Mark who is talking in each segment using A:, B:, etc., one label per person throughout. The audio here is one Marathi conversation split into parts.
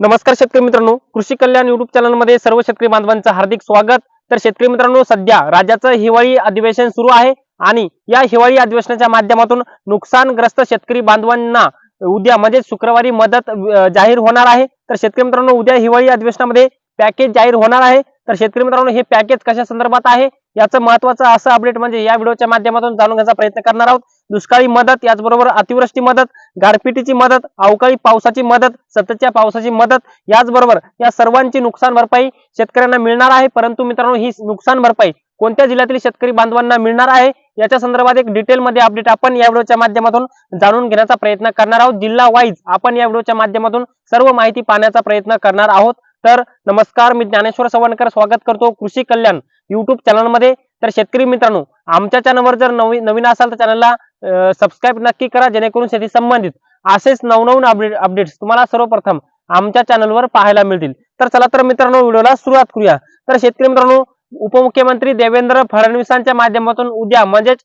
A: नमस्कार शेतकरी मित्रांनो. कृषी कल्याण युट्यूब चॅनलमध्ये सर्व शेतकरी बांधवांचं हार्दिक स्वागत. तर शेतकरी मित्रांनो सध्या राज्याचं हिवाळी अधिवेशन सुरू आहे आणि या हिवाळी अधिवेशनाच्या माध्यमातून नुकसानग्रस्त शेतकरी बांधवांना उद्या म्हणजे शुक्रवारी मदत जाहीर होणार आहे. तर शेतकरी मित्रांनो उद्या हिवाळी अधिवेशनामध्ये पॅकेज जाहीर होणार आहे. तर शेतकरी मित्रांनो हे पॅकेज कशा संदर्भात आहे? याचं महत्वाचं असं अपडेट म्हणजे या व्हिडिओच्या माध्यमातून जाणून घ्यायचा प्रयत्न करणार आहोत. दुष्काळी मदत याचबरोबर अतिवृष्टी मदत गारपिटीची मदत अवकाळी पावसाची मदत सततच्या पावसाची मदत याचबरोबर या सर्वांची नुकसान भरपाई शेतकऱ्यांना मिळणार आहे. परंतु मित्रांनो ही नुकसान भरपाई कोणत्या जिल्ह्यातील शेतकरी बांधवांना मिळणार आहे? याच्या संदर्भात एक डिटेलमध्ये अपडेट आपण या व्हिडिओच्या माध्यमातून जाणून घेण्याचा प्रयत्न करणार आहोत. जिल्हा वाईज आपण या व्हिडिओच्या माध्यमातून सर्व माहिती पाहण्याचा प्रयत्न करणार आहोत. तर नमस्कार मी ज्ञानेश्वर सवणकर स्वागत करतो कृषी कल्याण युट्यूब चॅनलमध्ये तर शेतकरी मित्रांनो आमच्या चॅनलवर जर नवीन नवीन असाल तर चॅनलला सबस्क्राईब नक्की करा जेणेकरून शेती संबंधित असेच नवनवीन अपडेट अपडेट्स तुम्हाला सर्वप्रथम आमच्या चॅनलवर पाहायला मिळतील. तर चला तर मित्रांनो व्हिडिओला सुरुवात करूया. तर शेतकरी मित्रांनो उपमुख्यमंत्री देवेंद्र फडणवीसांच्या माध्यमातून उद्या म्हणजेच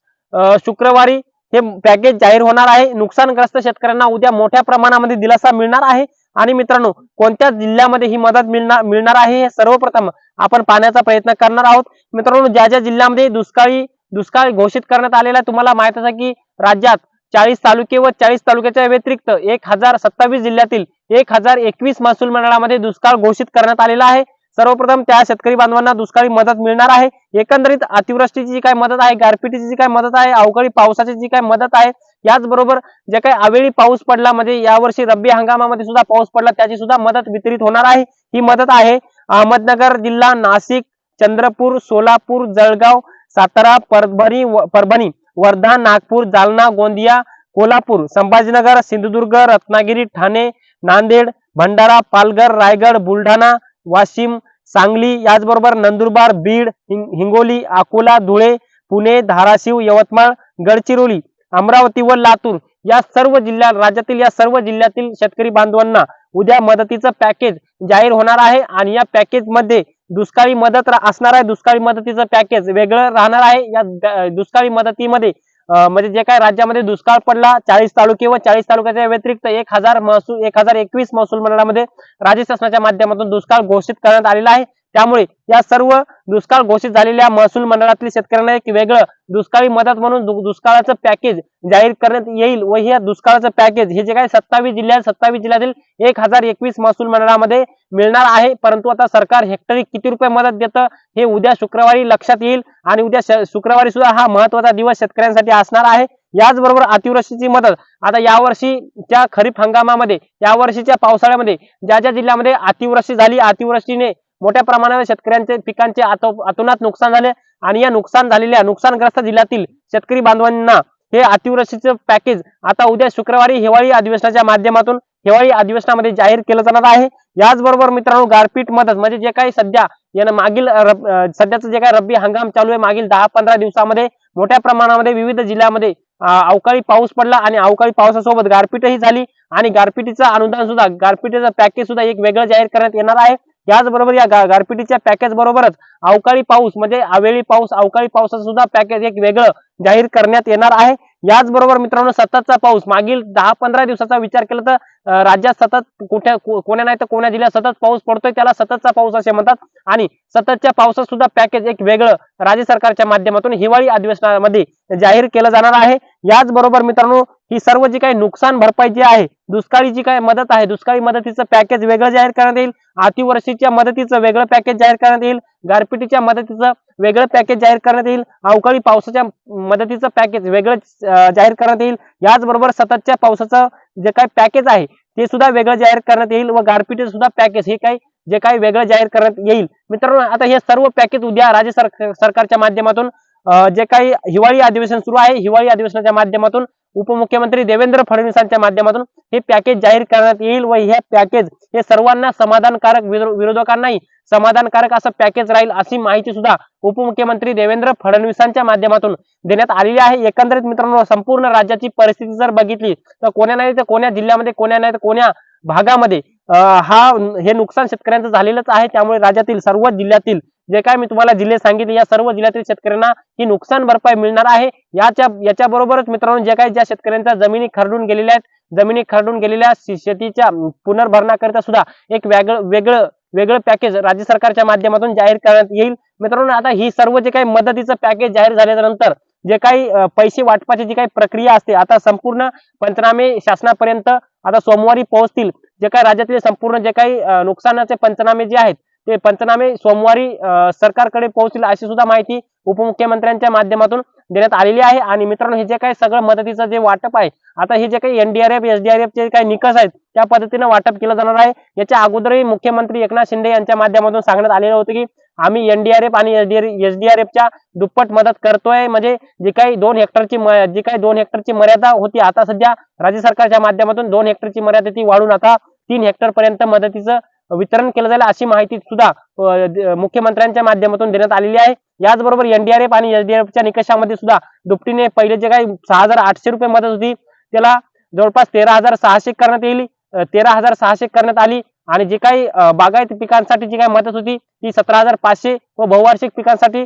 A: शुक्रवारी हे पॅकेज जाहीर होणार आहे. नुकसानग्रस्त शेतकऱ्यांना उद्या मोठ्या प्रमाणामध्ये दिलासा मिळणार आहे. आणि मित्रांनो कोणत्या जिल्ह्यामध्ये ही मदत मिळणार मिळणार आहे हे सर्वप्रथम आपण पाहण्याचा प्रयत्न करणार आहोत. मित्रांनो ज्या ज्या जिल्ह्यामध्ये दुष्काळी दुष्काळ घोषित करण्यात आलेला आहे, तुम्हाला माहीत आहे की राज्यात चाळीस तालुके व चाळीस तालुक्याच्या व्यतिरिक्त एक हजार सत्तावीस जिल्ह्यातील एक हजार एकवीस महसूल मंडळामध्ये दुष्काळ घोषित करण्यात आलेला आहे. सर्वप्रथम त्या शेतकरी बांधवांना दुष्काळी मदत मिळणार आहे. एकंदरीत अतिवृष्टीची जी काय मदत आहे गारपिटीची जी काय मदत आहे अवकाळी पावसाची जी काय मदत आहे याचबरोबर जे काही अवेळी पाऊस पडला म्हणजे यावर्षी रब्बी हंगामामध्ये सुद्धा पाऊस पडला त्याची सुद्धा मदत वितरित होणार आहे. ही मदत आहे अहमदनगर जिल्हा नाशिक चंद्रपूर सोलापूर जळगाव सातारा परभणी व- परभणी. वर्धा नागपूर जालना गोंदिया कोल्हापूर संभाजीनगर सिंधुदुर्ग रत्नागिरी ठाणे नांदेड भंडारा पालघर रायगड बुलढाणा वाशिम सांगली याचबरोबर नंदुरबार बीड हिंग- हिंगोली अकोला धुळे पुणे धाराशिव यवतमाळ गडचिरोली अमरावती व लातूर या सर्व जिल्ह्यात राज्यातील या सर्व जिल्ह्यातील शेतकरी बांधवांना उद्या मदतीचं पॅकेज जाहीर होणार आहे आणि या पॅकेजमध्ये दुष्काळी मदत असणार आहे. दुष्काळी मदतीचं पॅकेज वेगळं राहणार आहे. या दुष्काळी मदतीमध्ये म्हणजे जे काय राज्यामध्ये दुष्काळ पडला चाळीस तालुके व चाळीस तालुक्याच्या व्यतिरिक्त एक हजार महसूल एक हजार एकवीस महसूल मंडळामध्ये राज्य शासनाच्या माध्यमातून दुष्काळ घोषित करण्यात आलेला आहे. त्यामुळे या सर्व दुष्काळ घोषित झालेल्या महसूल मंडळातील शेतकऱ्यांना एक वेगळं दुष्काळी मदत म्हणून दु- दुष्काळाचं पॅकेज जाहीर करण्यात येईल व हे दुष्काळाचं पॅकेज हे जे काही सत्तावीस जिल्ह्यात सत्तावीस जिल्ह्यातील एक हजार एकवीस महसूल मंडळामध्ये मिळणार आहे. परंतु आता सरकार हेक्टरी किती रुपये मदत देतं हे उद्या शुक्रवारी लक्षात येईल आणि उद्या श- शुक्रवारी सुद्धा हा महत्त्वाचा दिवस शेतकऱ्यांसाठी असणार आहे. याचबरोबर अतिवृष्टीची मदत. आता यावर्षीच्या खरीप हंगामामध्ये यावर्षीच्या पावसाळ्यामध्ये ज्या ज्या जिल्ह्यामध्ये अतिवृष्टी झाली अतिवृष्टीने मोठ्या प्रमाणावर शेतकऱ्यांचे पिकांचे अतोनात नुकसान झाले आणि या नुकसान झालेल्या नुकसानग्रस्त जिल्ह्यातील शेतकरी बांधवांना हे अतिवृष्टीचं पॅकेज आता उद्या शुक्रवारी हिवाळी अधिवेशनाच्या माध्यमातून हिवाळी अधिवेशनामध्ये जाहीर केलं जाणार आहे. याचबरोबर मित्रांनो गारपीट मदत म्हणजे जे काही सध्या यानं मागील सध्याचं जे काही रब्बी हंगाम चालू आहे मागील दहा पंधरा दिवसामध्ये मोठ्या प्रमाणामध्ये विविध जिल्ह्यामध्ये अवकाळी पाऊस पडला आणि अवकाळी पावसासोबत गारपीटही झाली आणि गारपिटीचं अनुदान सुद्धा गारपिटीचं पॅकेज सुद्धा एक वेगळं जाहीर करण्यात येणार आहे. याचबरोबर या गारपिटीच्या पॅकेज बरोबरच अवकाळी पाऊस म्हणजे अवेळी पाऊस अवकाळी पावसाचं सुद्धा पॅकेज एक वेगळं जाहीर करण्यात येणार आहे. याचबरोबर मित्रांनो सततचा पाऊस. मागील दहा पंधरा दिवसाचा विचार केला तर राज्यात सतत कुठ्या कोण्या नाही तर कोण्या जिल्ह्यात सतत पाऊस पडतोय त्याला सततचा पाऊस असे म्हणतात. आणि सततच्या पावसात सुद्धा पॅकेज एक वेगळं राज्य सरकारच्या माध्यमातून हिवाळी अधिवेशनामध्ये जाहीर केलं जाणार आहे. याचबरोबर मित्रांनो ही सर्व जी काही नुकसान भरपाई जी आहे दुष्काळी जी काही मदत आहे दुष्काळी मदतीचं पॅकेज वेगळं जाहीर करण्यात येईल. अतिवर्षीच्या मदतीचं वेगळं पॅकेज जाहीर करण्यात येईल. गारपिटीच्या मदतीचं वेगळं पॅकेज जाहीर करण्यात येईल. अवकाळी पावसाच्या मदतीचं पॅकेज वेगळं जाहीर करण्यात येईल. याचबरोबर सततच्या पावसाचं जे काही पॅकेज आहे ते सुद्धा वेगळं जाहीर करण्यात येईल व गारपीट सुद्धा पॅकेज हे काही जे काही वेगळं जाहीर करण्यात येईल. मित्रांनो आता हे सर्व पॅकेज उद्या राज्य सरकारच्या माध्यमातून जे काही हिवाळी अधिवेशन सुरू आहे हिवाळी अधिवेशनाच्या माध्यमातून उपमुख्यमंत्री देवेंद्र फडणवीसांच्या माध्यमातून हे पॅकेज जाहीर करण्यात येईल व हे पॅकेज हे सर्वांना समाधानकारक विरोधकांनाही समाधानकारक असं पॅकेज राहील अशी माहिती सुद्धा उपमुख्यमंत्री देवेंद्र फडणवीसांच्या माध्यमातून देण्यात आलेली आहे. एकंदरीत मित्रांनो संपूर्ण राज्याची परिस्थिती जर बघितली तर कोण्या नाही तर कोण्या जिल्ह्यामध्ये कोण्या नाही तर कोण्या भागामध्ये हा हे नुकसान शेतकऱ्यांचं झालेलंच आहे. त्यामुळे राज्यातील सर्व जिल्ह्यातील जे काय मी तुम्हाला जिल्हे सांगितले या सर्व जिल्ह्यातील शेतकऱ्यांना ही नुकसान भरपाई मिळणार आहे. याच्या याच्याबरोबरच मित्रांनो जे काही ज्या शेतकऱ्यांच्या जमिनी खरडून गेलेल्या आहेत जमिनी खरडून गेलेल्या शेतीच्या पुनर्भरणाकरिता सुद्धा एक वेगळं वेगळं वेगळं पॅकेज राज्य सरकारच्या माध्यमातून जाहीर करण्यात येईल. मित्रांनो आता ही सर्व जे काही मदतीचं पॅकेज जाहीर झाल्यानंतर जे काही पैसे वाटपाची जी काही प्रक्रिया असते आता संपूर्ण पंचनामे शासनापर्यंत आता सोमवारी पोहोचतील. जे काही राज्यातले संपूर्ण जे काही नुकसानाचे पंचनामे जे आहेत ते पंचनामे सोमवारी सरकारकडे पोहोचतील अशी सुद्धा माहिती उपमुख्यमंत्र्यांच्या माध्यमातून देण्यात आलेली आहे. आणि मित्रांनो हे जे काही सगळं मदतीचं जे वाटप आहे आता हे जे काही एनडीआरएफ एसडीआरएफ चे काही निकष आहेत त्या पद्धतीने वाटप केलं जाणार आहे. याच्या अगोदरही मुख्यमंत्री एकनाथ शिंदे यांच्या माध्यमातून सांगण्यात आलेलं होतं की आम्ही एनडीआरएफ आणि एसडीआरएफच्या दुप्पट मदत करतोय. म्हणजे जी काही दोन हेक्टरची जी काही दोन हेक्टरची मर्यादा होती आता सध्या राज्य सरकारच्या माध्यमातून दोन हेक्टरची मर्यादा ती वाढून आता तीन हेक्टर पर्यंत मदतीचं वितरण केलं जाईल अशी माहिती सुद्धा मुख्यमंत्र्यांच्या माध्यमातून देण्यात आलेली आहे. याचबरोबर एनडीआरएफ आणि एसडीआरएफच्या निकषामध्ये सुद्धा दुपटीने पहिले जे काही सहा हजार आठशे रुपये मदत होती त्याला जवळपास तेरा हजार सहाशे करण्यात येईल तेरा हजार सहाशे करण्यात आली आणि जी काही बागायती बागायत पिकांसाठी जी काही मदत होती ती सतरा हजार पाचशे व बहुवार्षिक पिकांसाठी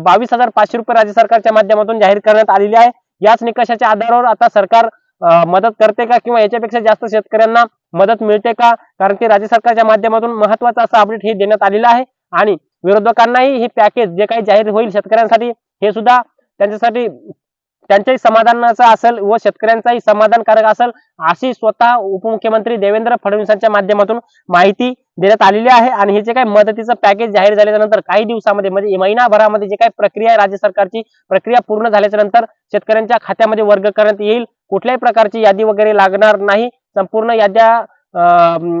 A: बावीस हजार पाचशे रुपये राज्य सरकारच्या माध्यमातून जाहीर करण्यात आलेली आहे. याच निकषाच्या आधारावर आता सरकार मदत करते का किंवा याच्यापेक्षा जास्त शेतकऱ्यांना मदत मिळते का? कारण की राज्य सरकारच्या माध्यमातून महत्वाचं असं अपडेट हे देण्यात आलेलं आहे. आणि विरोधकांनाही हे पॅकेज जे काही जाहीर होईल शेतकऱ्यांसाठी हे सुद्धा त्यांच्यासाठी त्यांच्याही समाधानाचं असेल व शेतकऱ्यांचाही समाधानकारक असेल अशी स्वतः उपमुख्यमंत्री देवेंद्र फडणवीसांच्या माध्यमातून माहिती देण्यात आलेली आहे. आणि हे जे काही मदतीचं पॅकेज जाहीर झाल्याच्यानंतर काही दिवसामध्ये म्हणजे महिनाभरामध्ये जे काही प्रक्रिया आहे राज्य सरकारची प्रक्रिया पूर्ण झाल्याच्यानंतर शेतकऱ्यांच्या खात्यामध्ये वर्ग करण्यात येईल. कुठल्याही प्रकारची यादी वगैरे लागणार नाही. संपूर्ण याद्या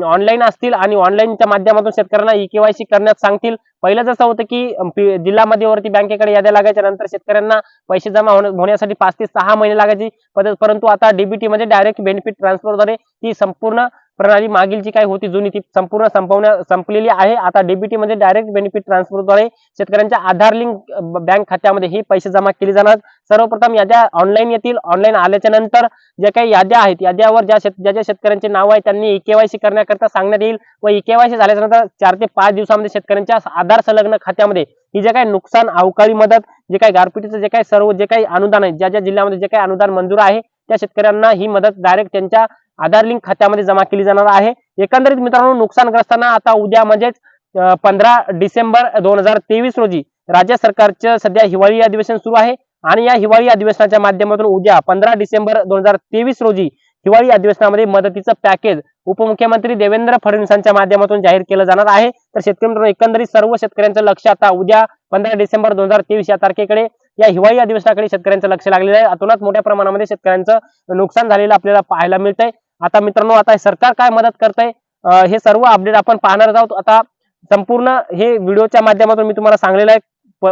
A: ऑनलाईन असतील आणि ऑनलाईनच्या माध्यमातून शेतकऱ्यांना ई केवायसी करण्यात सांगतील. पहिलं जसं होतं की जिल्हा मध्यवर्ती बँकेकडे याद्या लागायच्या नंतर शेतकऱ्यांना पैसे जमा होण्या- होण्यासाठी पाच ते सहा महिने लागायची परंतु आता डीबीटी म्हणजे डायरेक्ट बेनिफिट ट्रान्सफरद्वारे ही संपूर्ण प्रणाली मागील जी काही होती जुनी ती संपूर्ण संपवण्या संपलेली आहे. आता डीबीटी म्हणजे डायरेक्ट बेनिफिट ट्रान्सफरद्वारे शेतकऱ्यांच्या आधार लिंक बँक खात्यामध्ये हे पैसे जमा केले जाणार. सर्वप्रथम याद्या ऑनलाईन येतील. ऑनलाईन आल्याच्यानंतर ज्या काही याद्या आहेत याद्यावर ज्या शेत ज्या ज्या शेतकऱ्यांचे नाव आहे त्यांनी ई केवायसी करण्याकरता सांगण्यात येईल व ई केवायसी चार ते पाच दिवसामध्ये शेतकऱ्यांच्या आधार संलग्न खात्यामध्ये ही जे काही नुकसान अवकाळी मदत जे काही गारपिटीचं जे काही सर्व जे काही अनुदान आहे ज्या ज्या जिल्ह्यामध्ये जे काही अनुदान मंजूर आहे त्या शेतकऱ्यांना ही मदत डायरेक्ट त्यांच्या आधार लिंक खात्यामध्ये जमा केली जाणार आहे. एकंदरीत मित्रांनो नुकसानग्रस्तांना आता उद्या म्हणजेच पंधरा डिसेंबर दोन हजार तेवीस रोजी राज्य सरकारचं सध्या हिवाळी अधिवेशन सुरू आहे. आणि या हिवाळी अधिवेशनाच्या माध्यमातून उद्या पंधरा डिसेंबर दोन हजार तेवीस रोजी हिवाळी अधिवेशनामध्ये मदतीचं पॅकेज उपमुख्यमंत्री देवेंद्र फडणवीसांच्या माध्यमातून जाहीर केलं जाणार आहे. तर शेतकरी मित्रांनो एकंदरीत सर्व शेतकऱ्यांचं लक्ष आता उद्या पंधरा डिसेंबर दोन हजार तेवीस या तारखेकडे या हिवाळी अधिवेशनाकडे शेतकऱ्यांचं लक्ष लागलेलं आहे. अतोनात मोठ्या प्रमाणामध्ये शेतकऱ्यांचं नुकसान झालेलं आपल्याला पाहायला मिळतंय. आता मित्रांनो आता सरकार काय मदत करतंय हे सर्व अपडेट आपण पाहणार आहोत. आता संपूर्ण हे व्हिडिओच्या माध्यमातून मी तुम्हाला सांगलेलं आहे.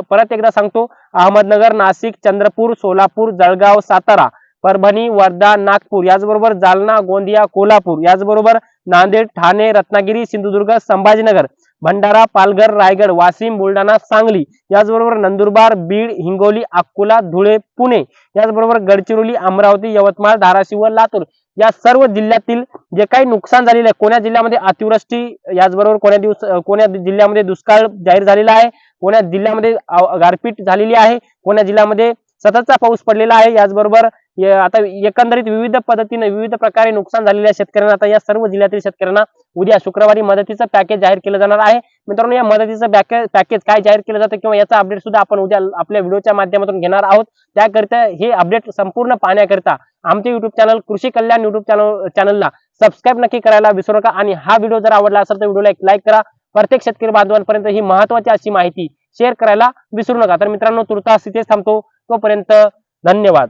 A: परत एकदा सांगतो अहमदनगर नाशिक चंद्रपूर सोलापूर जळगाव सातारा परभणी वर्धा नागपूर याचबरोबर जालना गोंदिया कोल्हापूर याचबरोबर नांदेड ठाणे रत्नागिरी सिंधुदुर्ग संभाजीनगर भंडारा पालघर रायगड वाशिम बुलढाणा सांगली याचबरोबर नंदुरबार बीड हिंगोली अकोला धुळे पुणे याचबरोबर गडचिरोली अमरावती यवतमाळ धाराशिव लातूर. या सर्व जिल्ह्यातील जे काही नुकसान झालेलं आहे कोण्या जिल्ह्यामध्ये अतिवृष्टी याचबरोबर कोण्या दिवस कोण्या जिल्ह्यामध्ये दुष्काळ जाहीर झालेला आहे कोण्या जिल्ह्यामध्ये गारपीट झालेली आहे कोण्या जिल्ह्यामध्ये सततचा पाऊस पडलेला आहे. याचबरोबर आता एकंदरीत विविध पद्धतीने विविध प्रकारे नुकसान झालेल्या शेतकऱ्यांना आता या सर्व जिल्ह्यातील शेतकऱ्यांना उद्या शुक्रवारी मदतीचं पॅकेज जाहीर केलं जाणार आहे. मित्रांनो या मदतीचं पॅकेज पॅकेज काय जाहीर केलं जातं किंवा याचा अपडेट सुद्धा आपण उद्या आपल्या व्हिडिओच्या माध्यमातून घेणार आहोत. त्याकरिता हे अपडेट संपूर्ण पाहण्याकरिता आमचे YouTube channel Krishi Kalyan YouTube channel चॅनलला सबस्क्राईब नक्की करायला विसरू नका. आणि हा व्हिडिओ जर आवडला असेल तर व्हिडिओला एक लाईक करा. प्रत्येक शेतकरी बांधवांपर्यंत ही महत्वाची अशी माहिती शेअर करायला विसरू नका. तर मित्रांनो तुर्तास इथेच थांबतो. तोपर्यंत धन्यवाद.